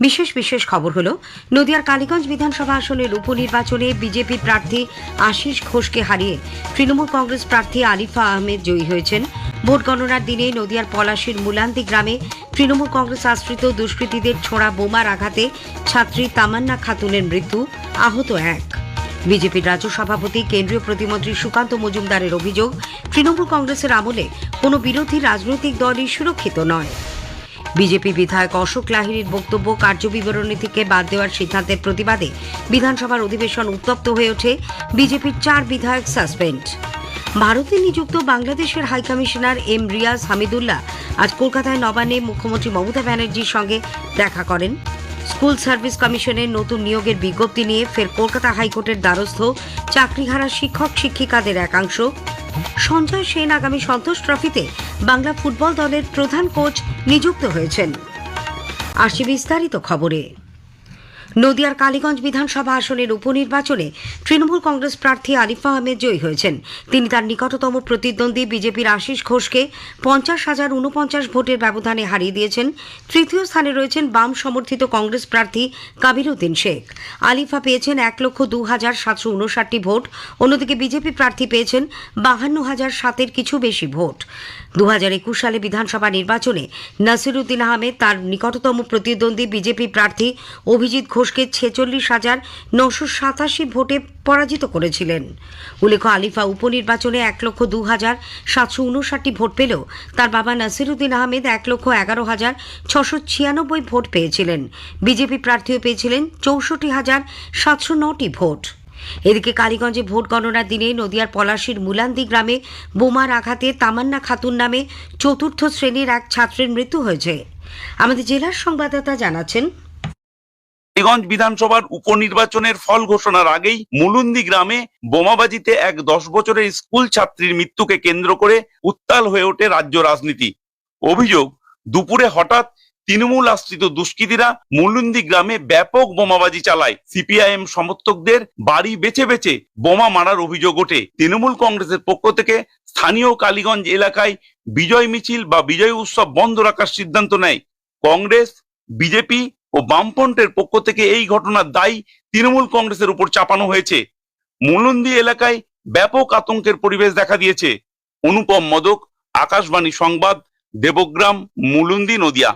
বিশেষ বিশেষ খবর হলো, নদিয়ার কালীগঞ্জ বিধানসভা আসনের উপনির্বাচনে বিজেপি প্রার্থী আশিস ঘোষকে হারিয়ে তৃণমূল কংগ্রেস প্রার্থী আলিফা আহমেদ জয়ী হয়েছেন। ভোট গণনার দিনে নদিয়ার পলাশীর মুলান্দি গ্রামে তৃণমূল কংগ্রেস আশ্রিত দুষ্কৃতীদের ছোড়া বোমার আঘাতে ছাত্রী তামান্না খাতুনের মৃত্যু, আহত এক। বিজেপির রাজ্য সভাপতি, কেন্দ্রীয় প্রতিমন্ত্রী সুকান্ত মজুমদারের অভিযোগ, তৃণমূল কংগ্রেসের আমলে কোনো বিরোধী রাজনৈতিক দলই সুরক্ষিত নয়। বিজেপি বিধায়ক অশোক লাহিড়ির বক্তব্য কার্যবিবরণী থেকে বাদ দেওয়ার সিদ্ধান্তের প্রতিবাদে বিধানসভার অধিবেশন উত্তপ্ত হয়ে ওঠে বিজেপির চার বিধায়ক সাসপেন্ড। ভারতে নিযুক্ত বাংলাদেশের হাইকমিশনার এম রিয়াজ হামিদুল্লাহ আজ কলকাতায় নবান্নে মুখ্যমন্ত্রী মমতা ব্যানার্জির সঙ্গে দেখা করেন। স্কুল সার্ভিস কমিশনের নতুন নিয়োগের বিজ্ঞপ্তি নিয়ে ফের কলকাতা হাইকোর্টের দ্বারস্থ চাকরিহারা শিক্ষক শিক্ষিকাদের একাংশ। সঞ্জয় সেন আগামী সন্তোষ ট্রফিতে বাংলা ফুটবল দলের প্রধান কোচ নিযুক্ত হয়েছেন। আসি বিস্তারিত খবরে। নদিয়ার কালীগঞ্জ বিধানসভা আসনের উপনির্বাচনে তৃণমূল কংগ্রেস প্রার্থী আরিফা আহমেদ জয়ী হয়েছেন। তিনি তার নিকটতম প্রতিদ্বন্দ্বী বিজেপির আশিস ঘোষকে পঞ্চাশ হাজার উনপঞ্চাশ ভোটের ব্যবধানে হারিয়ে দিয়েছেন। তৃতীয় স্থানে রয়েছেন বাম সমর্থিত কংগ্রেস প্রার্থী কাবির উদ্দিন শেখ। আলিফা পেয়েছেন এক লক্ষ দু হাজার সাতশো উনষাটটি ভোট। অন্যদিকে বিজেপি প্রার্থী পেয়েছেন বাহান্ন হাজার সাতের কিছু বেশি ভোট। দু হাজার একুশ সালে বিধানসভা নির্বাচনে নাসিরুদ্দিন আহমেদ তার নিকটতম প্রতিদ্বন্দ্বী বিজেপি প্রার্থী অভিজিৎ ঘোষকে ছেচল্লিশ হাজার নশো সাতাশি ভোটে পরাজিত করেছিলেন। উল্লেখ্য, আলিফা উপনির্বাচনে এক লক্ষ দু হাজার সাতশো উনষাটটি ভোট পেলেও তার বাবা নাসিরুদ্দিন আহমেদ এক লক্ষ এগারো হাজার ছশো ছিয়ানব্বই ভোট পেয়েছিলেন। বিজেপি প্রার্থীও পেয়েছিলেন চৌষট্টি হাজার সাতশো নটি ভোট। এদিকে কালীগঞ্জে ভোট গণনার দিনে নদিয়ার পলাশীর মুলান্দি গ্রামে বোমার আঘাতে তামান্না খাতুন নামে চতুর্থ শ্রেণির এক ছাত্রের মৃত্যু হয়েছে। আমাদের জেলার সংবাদদাতা জানাচ্ছেন টালিগঞ্জ বিধানসভার উপনির্বাচনের ফল ঘোষণার আগেই মুলুন্দি গ্রামে বোমাবাজিতে এক দশ বছরের স্কুল ছাত্রীর মৃত্যুকে কেন্দ্র করে উত্তাল হয়ে ওঠে রাজ্য রাজনীতি। অভিযোগ, দুপুরে হঠাৎ তৃণমূল আশ্রিত দুষ্কৃতীরা মুলুন্দি গ্রামে ব্যাপক বোমাবাজি চালায় সিপিআইএম সমর্থকদের বাড়ি বেছে বেছে বোমা মারার অভিযোগ ওঠে। তৃণমূল কংগ্রেসের পক্ষ থেকে স্থানীয় কালীগঞ্জ এলাকায় বিজয় মিছিল বা বিজয় উৎসব বন্ধ রাখার সিদ্ধান্ত নেয়। কংগ্রেস, বিজেপি ও বামফ্রন্টের পক্ষ থেকে এই ঘটনার দায়ী তৃণমূল কংগ্রেসের উপর চাপানো হয়েছে। মুলুন্দি এলাকায় ব্যাপক আতঙ্কের পরিবেশ দেখা দিয়েছে। অনুপম মদক, আকাশবাণী সংবাদ, দেবগ্রাম, মুলুন্দি নদিয়া।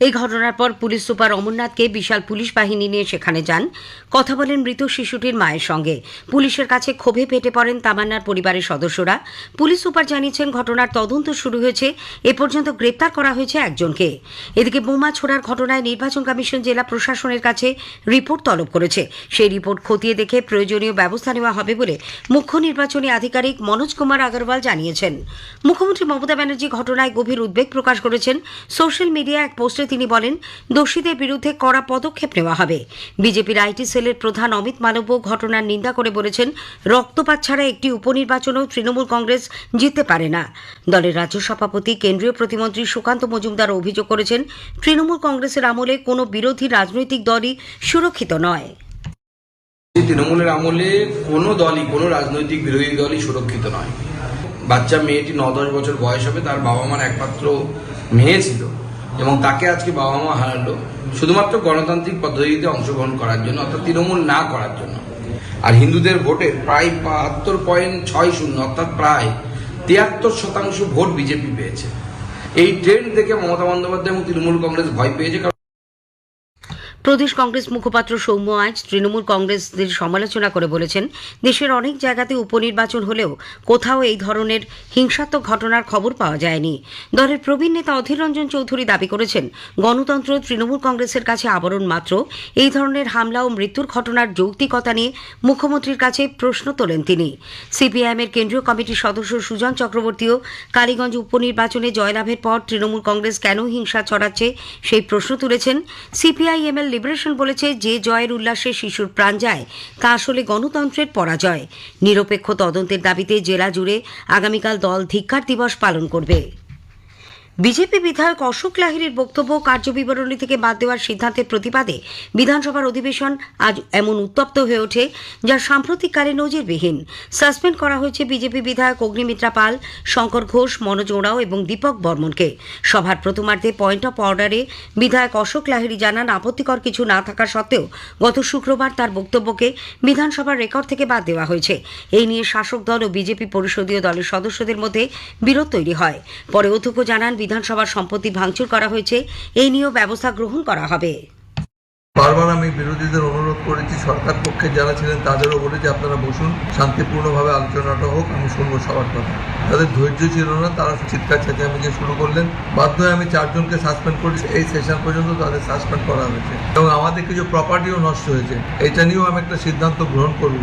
এই ঘটনার পর পুলিশ সুপার অমরনাথকে বিশাল পুলিশ বাহিনী নিয়ে সেখানে যান। কথা বলেন মৃত শিশুটির মায়ের সঙ্গে। পুলিশের কাছে ক্ষোভে ফেটে পড়েন তামান্নার পরিবারের সদস্যরা। পুলিশ সুপার জানিয়েছেন, ঘটনার তদন্ত শুরু হয়েছে। এ পর্যন্ত গ্রেপ্তার করা হয়েছে একজনকে। এদিকে বোমা ছোড়ার ঘটনায় নির্বাচন কমিশন জেলা প্রশাসনের কাছে রিপোর্ট তলব করেছে। সেই রিপোর্ট খতিয়ে দেখে প্রয়োজনীয় ব্যবস্থা নেওয়া হবে বলে মুখ্য নির্বাচনী আধিকারিক মনোজ কুমার আগরওয়াল জানিয়েছেন। মুখ্যমন্ত্রী মমতা ব্যানার্জি ঘটনায় গভীর উদ্বেগ প্রকাশ করেছেন। সোশ্যাল মিডিয়া এক পোস্টে তিনি বলেন, দোষীদের বিরুদ্ধে কড়া পদক্ষেপ নেওয়া হবে। বিজেপির আইটি সেলের প্রধান অমিত মালব্য ঘটনার নিন্দা করে বলেছেন, রক্তপাত ছাড়া একটি উপনির্বাচনেও তৃণমূল কংগ্রেস জিততে পারে না। দলের রাজ্য সভাপতি, কেন্দ্রীয় প্রতিমন্ত্রী সুকান্ত মজুমদার অভিযোগ করেছেন, তৃণমূল কংগ্রেসের আমলে কোনো বিরোধী রাজনৈতিক দলই সুরক্ষিত নয়। তৃণমূলের আমলে কোনো দলই, কোনো রাজনৈতিক বিরোধী দলই সুরক্ষিত নয়। বাচ্চা মেয়েটি ন দশ বছর বয়স হবে, তার বাবা মার একমাত্র মেয়ে ছিল। এবং তাকে আজকে বাবা মা হারালো শুধুমাত্র গণতান্ত্রিক পদ্ধতিতে অংশগ্রহণ করার জন্য, অর্থাৎ তৃণমূল না করার জন্য। আর হিন্দুদের ভোটের প্রায় বাহাত্তর পয়েন্ট ছয় শূন্য, অর্থাৎ প্রায় তিয়াত্তর শতাংশ ভোট বিজেপি পেয়েছে। এই ট্রেন্ড দেখে মমতা বন্দ্যোপাধ্যায় এবং তৃণমূল কংগ্রেস ভয় পেয়েছে, কারণ প্রদেশ কংগ্রেস মুখপাত্র সৌম্য আজ তৃণমূল কংগ্রেসদের সমালোচনা করে বলেছেন, দেশের অনেক জায়গাতে উপনির্বাচন হলেও কোথাও এই ধরনের হিংসাত্মক ঘটনার খবর পাওয়া যায়নি। দলের প্রবীণ নেতা অধীর রঞ্জন চৌধুরী দাবি করেছেন, গণতন্ত্র তৃণমূল কংগ্রেসের কাছে আবরণ মাত্র, এই ধরনের হামলা ও মৃত্যুর ঘটনার যৌক্তিকতা নিয়ে মুখ্যমন্ত্রীর কাছে প্রশ্ন তোলেন তিনি। সিপিআইএমের কেন্দ্রীয় কমিটির সদস্য সুজন চক্রবর্তীও কালীগঞ্জ উপনির্বাচনে জয়লাভের পর তৃণমূল কংগ্রেস কেন হিংসা ছড়াচ্ছে সেই প্রশ্ন তুলেছেন। সিপিআইএমএল লিবারেশন বলেছে, যে জয়ের উল্লাসে শিশুর প্রাণ যায়, তা আসলে গণতন্ত্রের পরাজয়। নিরপেক্ষ তদন্তের দাবিতে জেলা জুড়ে আগামীকাল দল ধিক্কার দিবস পালন করবে। বিজেপি বিধায়ক অশোক লাহিড়ির বক্তব্য কার্যবিবরণী থেকে বাদ দেওয়ার সিদ্ধান্তের প্রতিবাদে বিধানসভার অধিবেশন আজ এমন উত্তপ্ত হয়ে ওঠে যা সাম্প্রতিককালে নজিরবিহীন। সাসপেন্ড করা হয়েছে বিজেপি বিধায়ক অগ্নিমিত্রা পাল, শঙ্কর ঘোষ, মনোজ ওঁরাও এবং দীপক বর্মনকে। সভার প্রথমার্ধে পয়েন্ট অফ অর্ডারে বিধায়ক অশোক লাহিড়ি জানান, আপত্তিকর কিছু না থাকা সত্ত্বেও গত শুক্রবার তার বক্তব্যকে বিধানসভার রেকর্ড থেকে বাদ দেওয়া হয়েছে। এই নিয়ে শাসক দল ও বিজেপি পরিষদীয় দলের সদস্যদের মধ্যে বিরোধ তৈরি হয়। পরে অধ্যক্ষ জানান বিধানসভার সম্পত্তি ভাঙচুর করা হয়েছে, এই নিয়েও ব্যবস্থা গ্রহণ করা হবে। বারবার আমি বিরোধীদের অনুরোধ করেছি, সরকার পক্ষে যারা ছিলেন তাদেরও বলেছি, আপনারা বসুন, শান্তিপূর্ণভাবে আলোচনাটা হোক, আমি শুনব সবার কথা। তাদের ধৈর্য ছিল না, তারা চিৎকার চেঁচামেচি শুরু করলেন। বাধ্য হয়ে আমি চারজনকে সাসপেন্ড করেছি, এই সেশন পর্যন্ত তাদের সাসপেন্ড করা হয়েছে। এবং আমাদের কিছু প্রপার্টিও নষ্ট হয়েছে, এটা নিয়েও আমি একটা সিদ্ধান্ত গ্রহণ করব।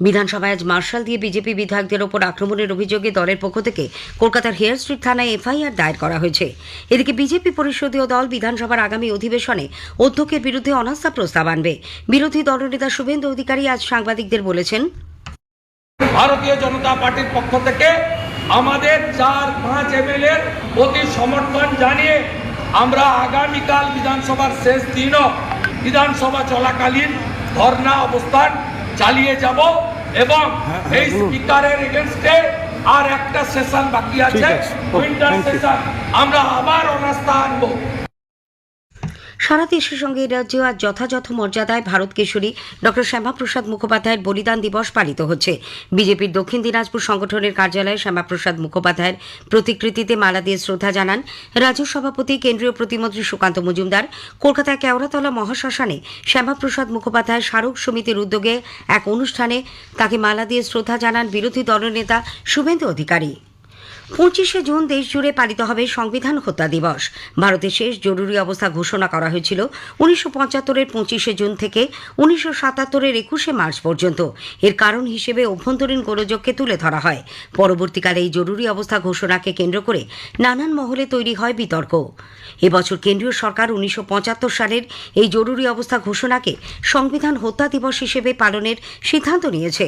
বিধানসভায় আজ মার্শাল দিয়ে বিজেপি বিধায়কদের ওপর আক্রমণের অভিযোগে দলের পক্ষ থেকে কলকাতার হেয়ার স্ট্রিট থানায় এফআইআর দায়ের করা হয়েছে। এদিকে বিজেপি পরিষদীয় দল বিধানসভার আগামী অধিবেশনে অধ্যক্ষের বিরুদ্ধে অনাস্থা প্রস্তাব আনবে। বিরোধী দলনেতা শুভেন্দু অধিকারী আজ সাংবাদিকদের বলেছেন, ভারতীয় জনতা পার্টির পক্ষ থেকে আমাদের চার পাঁচ এমএলএর প্রতি সমর্থন জানিয়ে আমরা আগামীকাল বিধানসভার শেষ দিনও বিধানসভা চলাকালীন ধর্ণা অবস্থান চালিয়ে যাব এবং এই স্পিকারের এগেনস্টে আর একটা সেশন বাকি আছে। উইন্টার সেশন আমরা আবার অনাস্থা আনব। সারা দেশের সঙ্গে এ রাজ্যে আজ যথাযথ মর্যাদায় ভারত কেশরী ডক্টর শ্যামাপ্রসাদ মুখোপাধ্যায়ের বলিদান দিবস পালিত হচ্ছে। বিজেপির দক্ষিণ দিনাজপুর সংগঠনের কার্যালয়ে শ্যামাপ্রসাদ মুখোপাধ্যায়ের প্রতিকৃতিতে মালা দিয়ে শ্রদ্ধা জানান রাজ্য সভাপতি, কেন্দ্রীয় প্রতিমন্ত্রী সুকান্ত মজুমদার। কলকাতায় কেওড়াতলা মহাশ্মশানে শ্যামাপ্রসাদ মুখোপাধ্যায় স্মারক সমিতির উদ্যোগে এক অনুষ্ঠানে তাকে মালা দিয়ে শ্রদ্ধা জানান বিরোধী দলনেতা শুভেন্দু অধিকারী। পঁচিশে জুন দেশ জুড়ে পালিত হবে সংবিধান হত্যা দিবস। ভারতের শেষ জরুরি অবস্থা ঘোষণা করা হয়েছিল উনিশশো পঁচাত্তরের পঁচিশে জুন থেকে উনিশশো সাতাত্তরের একুশে মার্চ পর্যন্ত। এর কারণ হিসেবে অভ্যন্তরীণ গোলযোগকে তুলে ধরা হয়। পরবর্তীকালে এই জরুরি অবস্থা ঘোষণাকে কেন্দ্র করে নানান মহলে তৈরি হয় বিতর্ক। এবছর কেন্দ্রীয় সরকার উনিশশো পঁচাত্তর সালের এই জরুরি অবস্থা ঘোষণাকে সংবিধান হত্যা দিবস হিসেবে পালনের সিদ্ধান্ত নিয়েছে।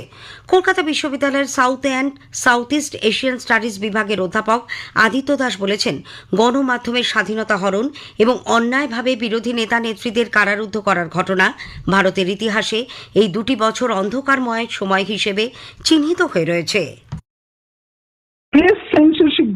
কলকাতা বিশ্ববিদ্যালয়ের south and south east Asian studies বিভাগের অধ্যাপক আদিত্য দাস বলেছেন, গণমাধ্যমের স্বাধীনতা হরণ এবং অন্যায়ভাবে বিরোধী নেতা নেত্রীদের কারারুদ্ধ করার ঘটনা ভারতের ইতিহাসে এই দুটি বছর অন্ধকারময় সময় হিসেবে চিহ্নিত হয়ে রয়েছে।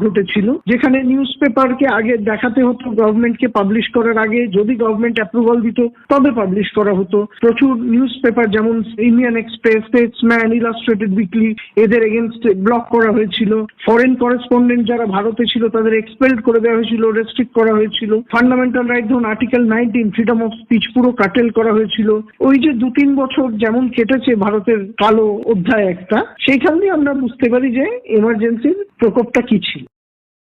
ঘটেছিল, যেখানে নিউজ পেপারকে আগে দেখাতে হতো গভর্নমেন্টকে পাবলিশ করার আগে যদি গভর্নমেন্ট অ্যাপ্রুভাল দিত, তবে পাবলিশ করা হতো। প্রচুর নিউজ পেপার যেমন Indian Express Statesman Illustrated Weekly এদের এগেনস্ট ব্লক করা হয়েছিল। ফরেন করেসপন্ডেন্ট যারা ভারতে ছিল, তাদের এক্সপেল্ড করে দেওয়া হয়েছিল রেস্ট্রিক্ট করা হয়েছিল। ফান্ডামেন্টাল রাইট ধরুন article nineteen freedom of speech পুরো কাটেল করা হয়েছিল। ওই যে দু তিন বছর যেমন কেটেছে ভারতের কালো অধ্যায় একটা, সেইখান দিয়ে আমরা বুঝতে পারি যে এমার্জেন্সির প্রকোপটা কি ছিল।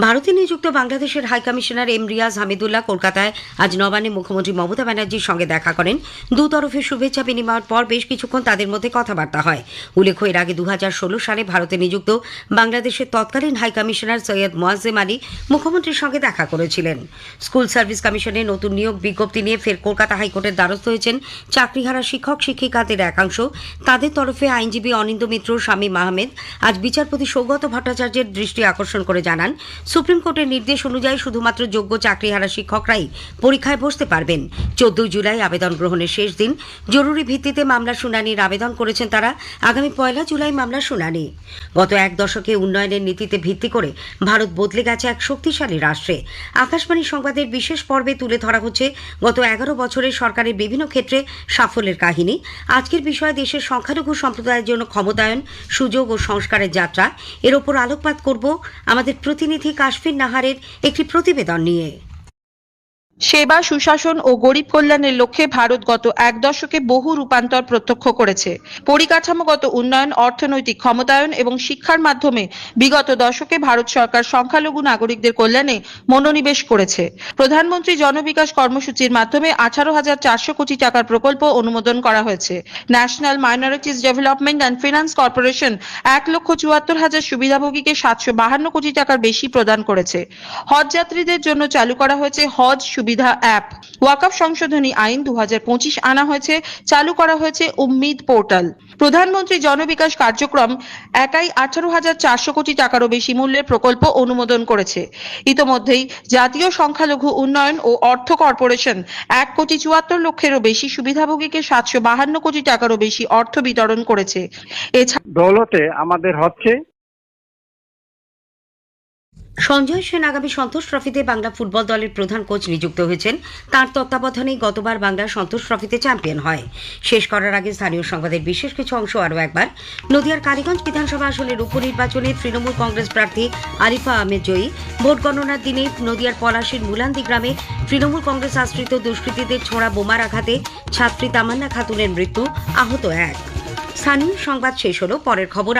ভারতে নিযুক্ত বাংলাদেশের high commissioner M Riaz Hamidullah কলকাতায় আজ নবান্নে মুখ্যমন্ত্রী মমতা ব্যানার্জির সঙ্গে দেখা করেন। দুতরফে শুভেচ্ছা বিনিময়ের পর বেশ কিছুক্ষণ তাদের মধ্যে কথাবার্তা হয়। উল্লেখ্য, এর আগে দু সালে ভারতে নিযুক্ত বাংলাদেশের তৎকালীন হাই কমিশনার সৈয়দ মোয়াজ্জেম আলী মুখ্যমন্ত্রীর সঙ্গে দেখা করেছিলেন। স্কুল সার্ভিস কমিশনের নতুন নিয়োগ বিজ্ঞপ্তি নিয়ে ফের কলকাতা হাইকোর্টের দ্বারস্থ হয়েছেন চাকরিহারা শিক্ষক, শিক্ষিকাদের একাংশ। তাদের তরফে আইনজীবী অনিন্দ মিত্র, স্বামী মাহমেদ আজ বিচারপতি সৌগত ভট্টাচার্যের দৃষ্টি আকর্ষণ করে জানান সুপ্রিম কোর্টের নির্দেশ অনুযায়ী শুধুমাত্র যোগ্য চাকরিহারা শিক্ষকরাই পরীক্ষায় বসতে পারবেন। চোদ্দই জুলাই আবেদন গ্রহণের শেষ দিন। জরুরি ভিত্তিতে মামলা শুনানির আবেদন করেছেন তারা। আগামী পয়লা জুলাই মামলা শুনানি। গত এক দশকে উন্নয়নের নীতিতে ভিত্তি করে ভারত বদলে গেছে এক শক্তিশালী রাষ্ট্রে। আকাশবাণী সংবাদের বিশেষ পর্বে তুলে ধরা হচ্ছে গত এগারো বছরে সরকারের বিভিন্ন ক্ষেত্রে সাফল্যের কাহিনী। আজকের বিষয়ে দেশের সংখ্যালঘু সম্প্রদায়ের জন্য ক্ষমতায়ন, সুযোগ ও সংস্কারের যাত্রা, এর ওপর আলোকপাত করব আমাদের প্রতিনিধি কাশফির নাহারের একটি প্রতিবেদন নিয়ে। সেবা, সুশাসন ও গরিব কল্যাণের লক্ষ্যে ভারত গত এক দশকে বহু রূপান্তর প্রত্যক্ষ করেছে। পরিকাঠামোগত উন্নয়ন, অর্থনৈতিক ক্ষমতায়ন এবং শিক্ষার মাধ্যমে বিগত দশকে ভারত সরকার সংখ্যালঘু নাগরিকদের কল্যাণে মনোনিবেশ করেছে। প্রধানমন্ত্রী জনবিকাশ কর্মসূচির মাধ্যমে আঠারো হাজার চারশো কোটি টাকার প্রকল্প অনুমোদন করা হয়েছে। National Minorities Development and Finance Corporation এক লক্ষ চুয়াত্তর হাজার সুবিধাভোগীকে সাতশো বাহান্ন কোটি টাকার বেশি প্রদান করেছে। হজ যাত্রীদের জন্য চালু করা হয়েছে হজ সুবিধা অ্যাপ। ওয়াকফ সংশোধনী আইন দু আনা হয়েছে, চালু করা হয়েছে উম্মিদ পোর্টাল। প্রধানমন্ত্রী জনবিকাশ কার্যক্রম একাই আঠারো হাজার চারশো কোটি টাকারও বেশি মূল্যের প্রকল্প অনুমোদন করেছে। ইতোমধ্যেই জাতীয় সংখ্যালঘু উন্নয়ন ও অর্থ কর্পোরেশন এক কোটি চুয়াত্তর লক্ষেরও বেশি সুবিধাভোগীকে সাতশো বাহান্ন কোটি টাকারও বেশি অর্থ বিতরণ করেছে। এছাড়া দৌলতে আমাদের হচ্ছে সঞ্জয় সেন আগামী সন্তোষ ট্রফিতে বাংলা ফুটবল দলের প্রধান কোচ নিযুক্ত হয়েছেন। তার তত্ত্বাবধানেই গতবার বাংলা সন্তোষ ট্রফিতে চ্যাম্পিয়ন হয়। শেষ করার আগে স্থানীয় সংবাদের বিশেষ কিছু অংশ আরও একবার। নদিয়ার কালীগঞ্জ বিধানসভা আসনের উপনির্বাচনে তৃণমূল কংগ্রেস প্রার্থী আরিফা আহমেদ জয়ী। ভোট গণনার দিনে নদিয়ার পলাশীর মুলান্দি গ্রামে তৃণমূল কংগ্রেস আশ্রিত দুষ্কৃতীদের ছোড়া বোমার আঘাতে ছাত্রী তামান্না খাতুনের মৃত্যু, আহত এক। স্থানীয় সংবাদ শেষ হল, পরের খবর